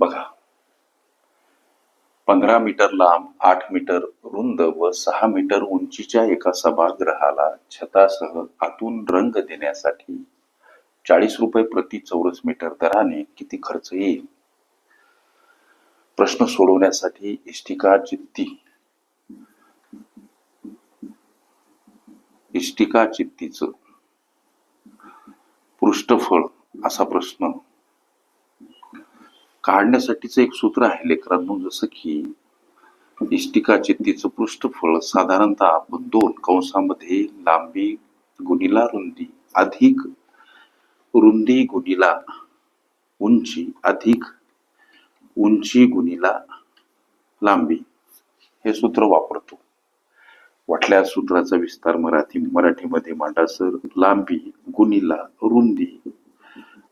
बघा. पंधरा मीटर लांब आठ मीटर रुंद व सहा मीटर उंचीच्या एका सभागृहाला छतासह आतून रंग देण्यासाठी चाळीस रुपये प्रति चौरस मीटर दराने किती खर्च येईल? प्रश्न सोडवण्यासाठी इष्टिका चित्ती इष्टिका चित्तीच पृष्ठफळ असा प्रश्न. काढण्यासाठीचं एक सूत्र आहे लेकरांनो जसं की इष्टिका चित्तीचं पृष्ठफळ साधारणतः आपण दोन कंसामध्ये लांबी गुणिला रुंदी अधिक रुंदी गुणिला उंची अधिक उंची गुणिला लांबी हे सूत्र वापरतो. वाटल्या सूत्राचा विस्तार मराठी मराठीमध्ये मांडा सर. लांबी गुणिला रुंदी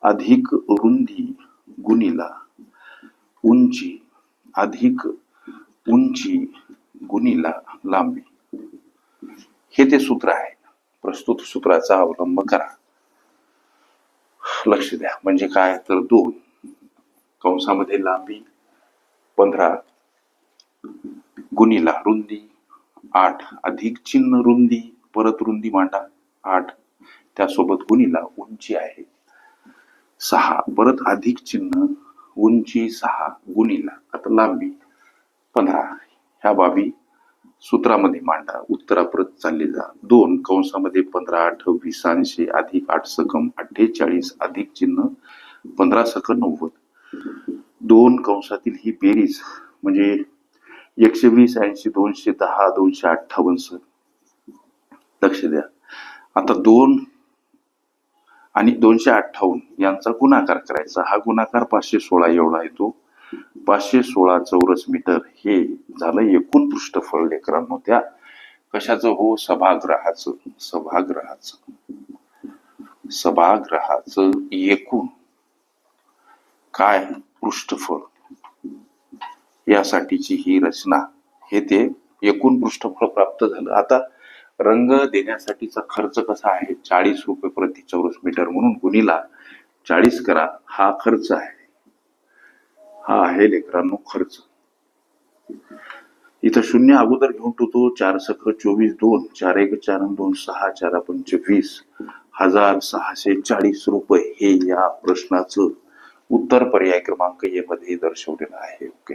अधिक रुंदी गुणिला उंची अधिक उंची गुणिला लांबी. हे ते सूत्र आहे. प्रस्तुत सूत्राचा अवलंब करा. लक्ष द्या. म्हणजे काय? तर दोन. कंसामध्ये लांबी पंधरा गुणिला रुंदी आठ अधिक चिन्ह रुंदी परत रुंदी मांडा आठ. त्यासोबत गुणिला उंची आहे. सहा. परत अधिक चिन्ह उंची सहा गुणिला आता लांबी पंधरा ह्या बाबी सूत्रामध्ये मांडा. उत्तराप्रत चालले जा. दोन कंसामध्ये पंधरा आठ वीसांशे अधिक आठ सकम अठ्ठेचाळीस अधिक चिन्ह पंधरा सक नव्वद. दोन कंसातील ही बेरीज म्हणजे एकशे वीस ऐंशी दोनशे दहा दोनशे अठ्ठावन्न लक्ष द्या. आता दोन आणि दोनशे अठ्ठावन्न यांचा गुणाकार करायचा. हा गुणाकार पाचशे सोळा एवढा येतो पाचशे सोळा चौरस मीटर हे झालं एकूण पृष्ठफळ लेकरांनो त्या. कशाचं? हो सभागृहाचं. सभागृहाचं. सभागृहाचं एकूण काय पृष्ठफळ? यासाठीची ही रचना. हे ते एकूण पृष्ठफळ प्राप्त झालं. आता रंग देण्यासाठीचा खर्च कसा आहे? चाळीस रुपये प्रति चौरस मीटर म्हणून गुणीला चाळीस करा हा खर्च आहे. हा आहे लेकरांनो खर्च. इथं शून्य अगोदर घेऊन ठेवतो चार सख चोवीस दोन चार एक चार दोन सहा चार पंचवीस हजार सहाशे चाळीस रुपये हे या प्रश्नाचं उत्तर पर्याय क्रमांक ए मध्ये दर्शवलेलं आहे. ओके